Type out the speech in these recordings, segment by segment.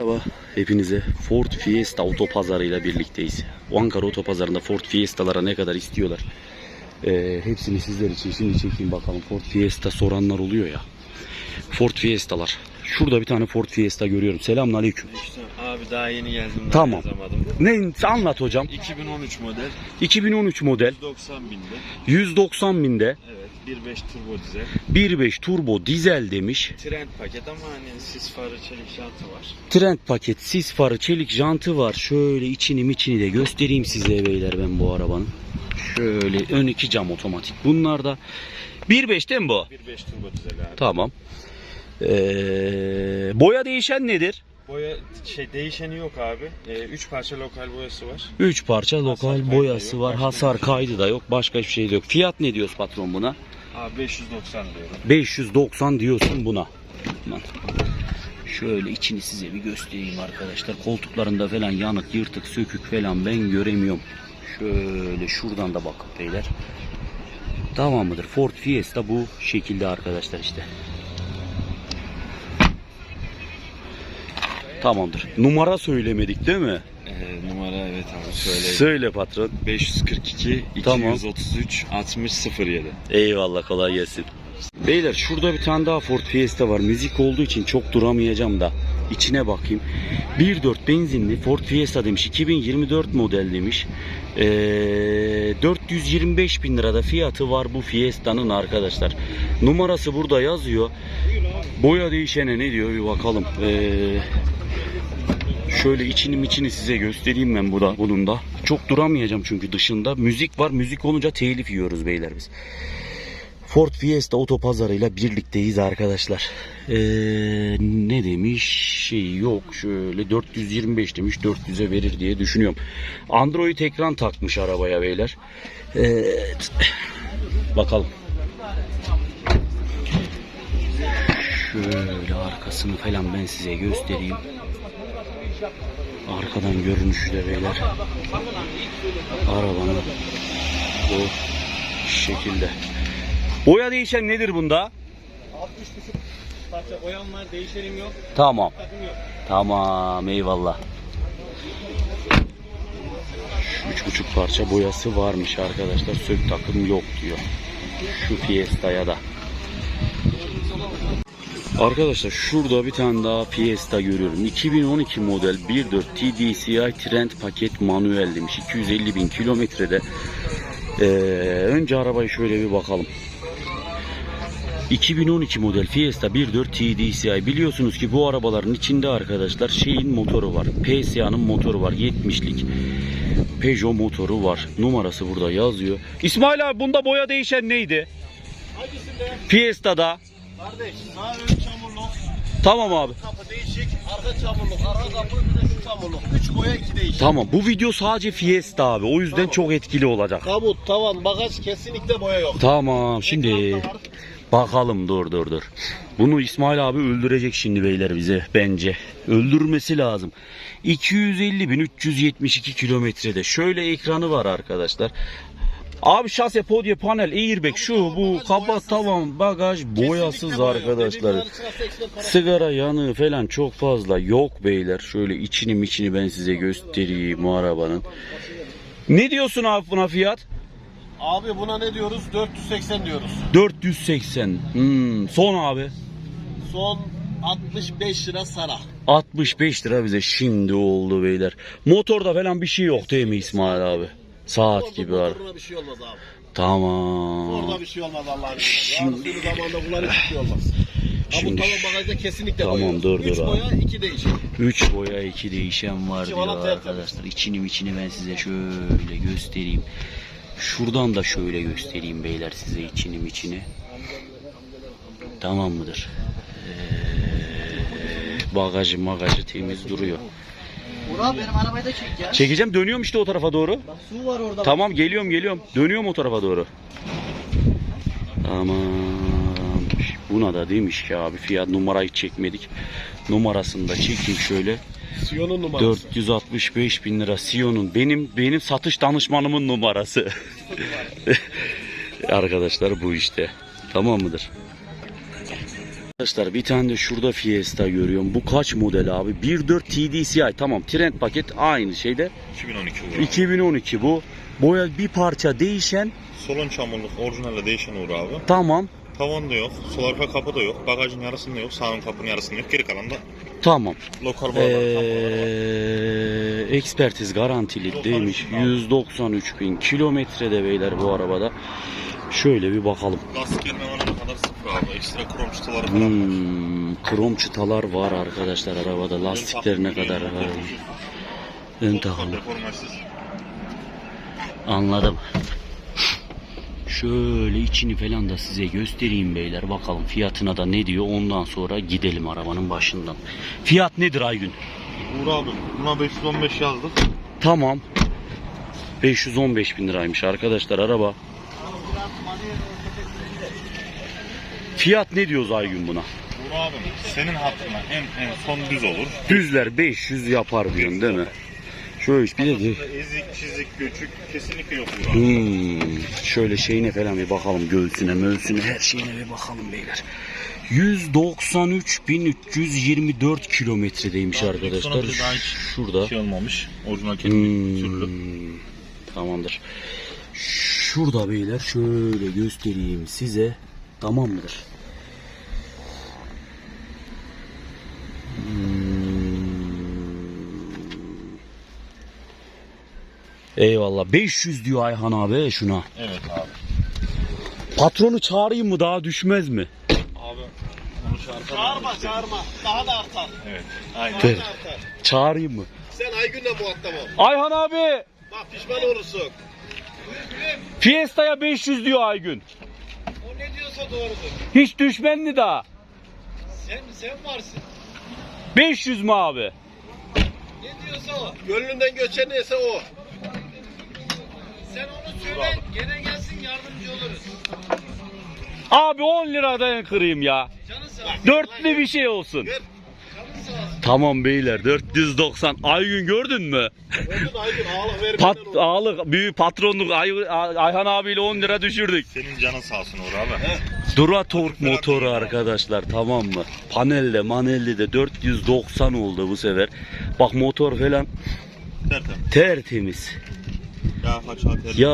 Merhaba hepinize Ford Fiesta otopazarıyla birlikteyiz. Ankara otopazarında Ford Fiesta'lara ne kadar istiyorlar? Ee, hepsini sizler için şimdi çekeyim bakalım. Ford Fiesta soranlar oluyor ya. Ford Fiesta'lar. Şurada bir tane Ford Fiesta görüyorum. Selamünaleyküm. İşte abi daha yeni geldim. Daha Tamam. yazamadım. Ne anlat hocam. 2013 model. 2013 model 190 binde. 190 binde Evet. 1.5 turbo dizel. 1.5 turbo dizel demiş. Trend paket ama hani sis farı çelik şantı var. Trend paket, sis farı, çelik jantı var. Şöyle içini miçini de göstereyim size beyler ben bu arabanın. Şöyle ön iki cam otomatik. Bunlar da 1.5 değil mi bu? 1.5 turbo dizel abi. Tamam. Ee, boya değişen nedir? Boya şey değişeni yok abi. 3 parça lokal boyası var. 3 parça Hasar lokal da boyası var. Hasar kaydı da yok. Başka bir şey de yok. Fiyat ne diyoruz patron buna? Abi 590 diyorum. 590 diyorsun buna. Lan. Şöyle içini size bir göstereyim arkadaşlar. Koltuklarında falan yanık, yırtık, sökük falan ben göremiyorum. Şöyle şuradan da bakın beyler. Tamam mıdır? Ford Fiesta bu şekilde arkadaşlar işte. Tamamdır. Numara söylemedik değil mi? Ee, numara evet abi söyle. Söyle patron. 542 Tamam. 233 60 07. Eyvallah kolay gelsin. Beyler şurada bir tane daha Ford Fiesta var. Müzik olduğu için çok duramayacağım da. İçine bakayım. 1.4 benzinli Ford Fiesta demiş. 2024 model demiş. Ee, 425 bin lirada fiyatı var bu Fiesta'nın arkadaşlar. Numarası burada yazıyor. Boya değişene ne diyor bir bakalım. Ee, Şöyle içini içini size göstereyim ben bu da bunun da. Çok duramayacağım çünkü dışında. Müzik var. Müzik olunca telif yiyoruz beyler biz. Ford Fiesta otopazarıyla birlikteyiz arkadaşlar. Ee, ne demiş? Şey yok. Şöyle 425 demiş. 400'e verir diye düşünüyorum. Android ekran takmış arabaya beyler. Evet. Bakalım. Şöyle arkasını falan ben size göstereyim. Arkadan görünüşü de beyler. Arabanın bu şekilde. Boya değişen nedir bunda? Parça boyam var, değişenim yok, Tamam. yok. Tamam eyvallah. Üç buçuk parça boyası varmış arkadaşlar. Sök takım yok diyor. Şu Fiesta'ya da. Arkadaşlar şurada bir tane daha Fiesta görüyorum. 2012 model 1.4 TDCi Trend paket manuel demiş. 250 bin kilometrede. Ee, önce arabayı şöyle bir bakalım. 2012 model Fiesta 1.4 TDCi biliyorsunuz ki bu arabaların içinde arkadaşlar şeyin motoru var. PSA'nın motoru var 70'lik. Peugeot motoru var. Numarası burada yazıyor. İsmail abi bunda boya değişen neydi? Hangisinde? Fiesta'da. Kardeş, sağ ön çamurluk, Tamam abi. kapı değişik, arka çamurluk, arka kapı bir de şu çamurluk. Üç boya iki değişik. Tamam bu video sadece Fiesta abi. O yüzden çok etkili olacak. Kabut, tavan, bagaj kesinlikle boya yok. Tamam şimdi var. bakalım dur dur dur. Bunu İsmail abi öldürecek şimdi beyler bize bence. Öldürmesi lazım. 250 bin 372 kilometrede. Şöyle ekranı var arkadaşlar. Abi şase podye panel airbag şu bu kapat tavan bagaj boyasız arkadaşlar. Dediğim yarısına 80 para. Sigara yanığı falan çok fazla yok beyler. Şöyle içini içini ben size göstereyim bu arabanın. Ne diyorsun abi buna fiyat? Abi buna ne diyoruz? 480 diyoruz. 480. Hmm, son abi. Son 65 lira sara. 65 lira bize şimdi oldu beyler. Motorda falan bir şey yok değil mi İsmail abi? Saat Orada gibi var. bir şey olmaz abi. Tamam. Orada bir şey olmaz Allah'ın. Şimdi- Yarın zamanda bunlar hiçbir şey olmaz. Şimdi- tavan, bagajda kesinlikle Tamam, yok. dur, Üç dur abi. boya iki değişik. 3 boya 2 değişen var İçi diyor arkadaşlar. İçini içini ben size şöyle göstereyim. Şuradan da şöyle göstereyim beyler size içini içini. Tamam mıdır? Ee, bagajı magajı temiz duruyor. Burak benim arabayı da çek ya. Çekeceğim dönüyorum işte o tarafa doğru. Bak su var orada. Tamam geliyorum geliyorum. Dönüyorum o tarafa doğru. Tamam. Buna da demiş ki abi fiyat numarayı çekmedik. Numarasını da çekeyim şöyle. Siyon'un numarası. 465 bin lira Sion'un benim benim satış danışmanımın numarası. Arkadaşlar bu işte. Tamam mıdır? Arkadaşlar bir tane de şurada Fiesta görüyorum. Bu kaç model abi? 1.4 TDCi. Tamam trend paket aynı şeyde. 2012 Uğur abi. 2012 bu. Boya bir parça değişen. Solon çamurluk orijinalle değişen Uğur abi. Tamam. Tavan da yok, sol arka kapı da yok, bagajın yarısında yok, sağ ön kapının yarısında yok. Geri kalan da Tamam. lokal boyalar var. Ee, ekspertiz garantili 93 demiş. bin abi. 193 bin kilometrede beyler bu arabada. Şöyle bir bakalım. Lastik gelme varana kadar sıfır abi. Ekstra krom çıtaları falan var. Hmm, krom çıtalar var arkadaşlar arabada. Lastiklerine kadar var. Ön takımı. Anladım. Şöyle içini falan da size göstereyim beyler. Bakalım fiyatına da ne diyor. Ondan sonra gidelim arabanın başından. Fiyat nedir Aygün? Uğur abi buna 515 yazdık. Tamam. 515 bin liraymış arkadaşlar araba. Fiyat ne diyoruz Aygün buna? Uğur abi senin hakkına en en son düz olur. Düzler 500 yapar diyorsun değil mi? Şöyle bir de ezik, çizik, göçük kesinlikle yok Uğur abi. Hmm, şöyle şeyine falan bir bakalım göğsüne möğsüne her şeyine bir bakalım beyler. 193.324 kilometredeymiş Daha arkadaşlar. daha hiç Şurada. Şey olmamış. Orijinal kendi türlü. Hmm, tamamdır. Şurada beyler şöyle göstereyim size. Tamam mıdır? Hmm. Eyvallah. 500 diyor Ayhan abi şuna. Evet abi. Patronu çağırayım mı daha düşmez mi? Abi onu şarkı Çağırma çağırma. Daha da artar. Evet. Aynen. Daha da artar. Çağırayım mı? Sen Aygün'le muhatap ol. Ayhan abi Bak pişman olursun. Fiesta'ya 500 diyor Aygün. O ne diyorsa doğrudur. Hiç düşmenli daha. Sen sen varsın. 500 mü abi? Ne diyorsa o. Gönlünden göçen neyse o. Sen onu söyle. Gene gelsin yardımcı oluruz. Abi 10 liradan kırayım ya. Canın sağ olsun. Dörtlü bir şey olsun. Ver. Tamam beyler 490. Aygün gördün mü? Gördün Aygün ağlık ver Pat, ağalık, büyük patronluk Ay- Ay- Ayhan abiyle 10 lira düşürdük. Senin canın sağ olsun Uğur abi. Duratork motoru arkadaşlar tamam mı? Panelde manelde de 490 oldu bu sefer. Bak motor falan Tertemiz. tertemiz. Ya kaç haber. Ya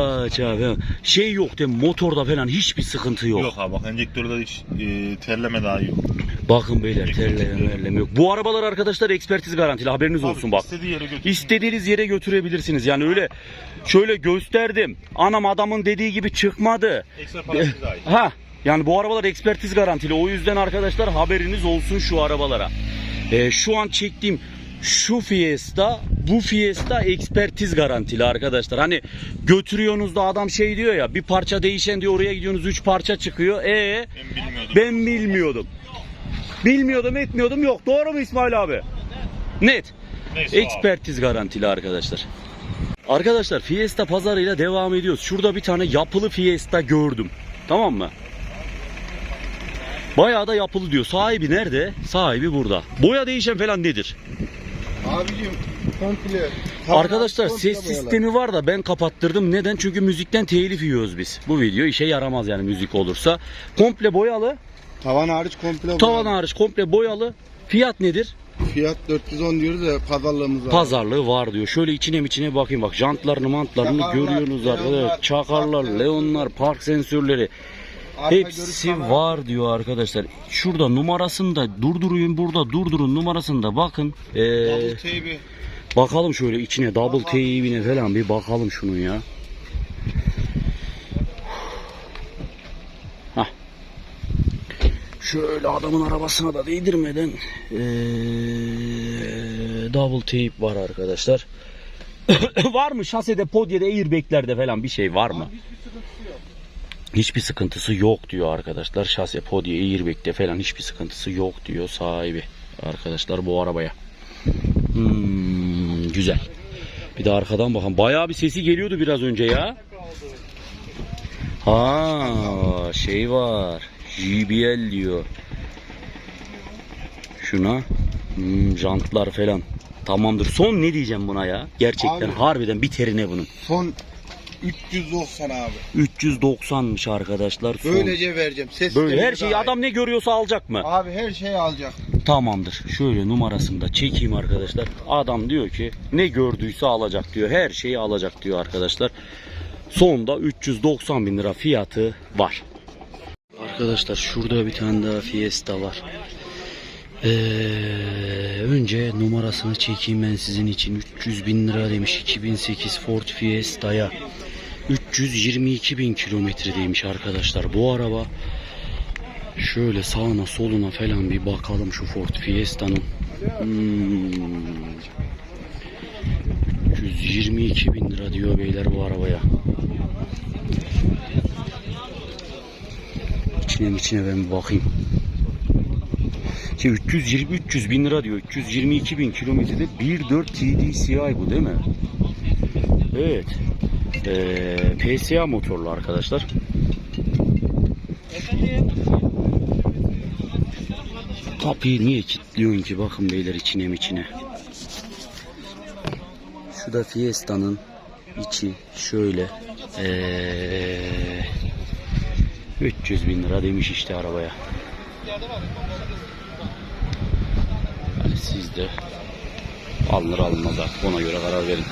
abi şey yok değil mi? Motorda falan hiçbir sıkıntı yok. Yok abi bak enjektörde hiç e, terleme daha yok. Bakın beyler terleme merleme yok. Bu arabalar arkadaşlar ekspertiz garantili haberiniz olsun Abi, bak. İstediği yere. İstediğiniz yere götürebilirsiniz. Yani öyle şöyle gösterdim. Anam adamın dediği gibi çıkmadı. Ekstra para size ait. Ha yani bu arabalar ekspertiz garantili. O yüzden arkadaşlar haberiniz olsun şu arabalara. Ee, şu an çektiğim şu Fiesta, bu Fiesta ekspertiz garantili arkadaşlar. Hani götürüyorsunuz da adam şey diyor ya bir parça değişen diyor oraya gidiyorsunuz 3 parça çıkıyor. E Ben bilmiyordum. ben bilmiyordum. Bilmiyordum etmiyordum yok. Doğru mu İsmail abi? Net. Neyse abi. Ekspertiz garantili arkadaşlar. Arkadaşlar Fiesta pazarıyla devam ediyoruz. Şurada bir tane yapılı Fiesta gördüm. Tamam mı? Bayağı da yapılı diyor. Sahibi nerede? Sahibi burada. Boya değişen falan nedir? Abicim komple. Arkadaşlar ses sistemi var da ben kapattırdım. Neden? Çünkü müzikten telif yiyoruz biz. Bu video işe yaramaz yani müzik olursa. Komple boyalı. Tavan hariç komple Tavan bu. hariç komple boyalı. Fiyat nedir? Fiyat 410 diyoruz ya pazarlığımız var. Pazarlığı var diyor. Şöyle içine içine bakayım bak. Jantlarını mantlarını Çakarlar, görüyorsunuz arkadaşlar. Çakarlar, Leonlar, park sensörleri. Arka Hepsi var diyor arkadaşlar. Şurada numarasını da durduruyun burada durdurun numarasını da bakın. Ee, Double bakalım şöyle içine double teybine falan bir bakalım şunun ya. Hah. Şöyle adamın arabasına da değdirmeden ee, double tape var arkadaşlar. var mı şasede, podyede, airbag'lerde falan bir şey var mı? Hiçbir sıkıntısı yok diyor arkadaşlar. Şase, podye, airbag'de falan hiçbir sıkıntısı yok diyor sahibi. Arkadaşlar bu arabaya. Hmm, güzel. Bir de arkadan bakın. Bayağı bir sesi geliyordu biraz önce ya. Ha, şey var. JBL diyor. Şuna. Hmm, jantlar falan. Tamamdır. Son ne diyeceğim buna ya? Gerçekten Abi. harbiden bir terine bunun. Son 390 abi. 390'mış arkadaşlar. Son. Böylece vereceğim. Ses Böyle her şeyi adam ne görüyorsa alacak mı? Abi her şeyi alacak. Tamamdır. Şöyle numarasını da çekeyim arkadaşlar. Adam diyor ki ne gördüyse alacak diyor. Her şeyi alacak diyor arkadaşlar. Sonda 390 bin lira fiyatı var. Arkadaşlar şurada bir tane daha Fiesta var. Ee, önce numarasını çekeyim ben sizin için. 300 bin lira demiş 2008 Ford Fiesta'ya. 322 bin kilometre demiş arkadaşlar. Bu araba Şöyle sağına soluna falan bir bakalım şu Ford Fiesta'nın. Hmm. 322 bin lira diyor beyler bu arabaya. İçine içine ben bir bakayım. Şey 320 300 bin lira diyor. 322 bin kilometrede 1.4 TDCi bu değil mi? Evet. Ee, PSA motorlu arkadaşlar. Kapıyı niye kilitliyorsun ki? Bakın beyler içine mi içine. Şu da Fiesta'nın içi şöyle. Ee, 300 bin lira demiş işte arabaya. Yani siz de alınır alınmaz artık ona göre karar verin.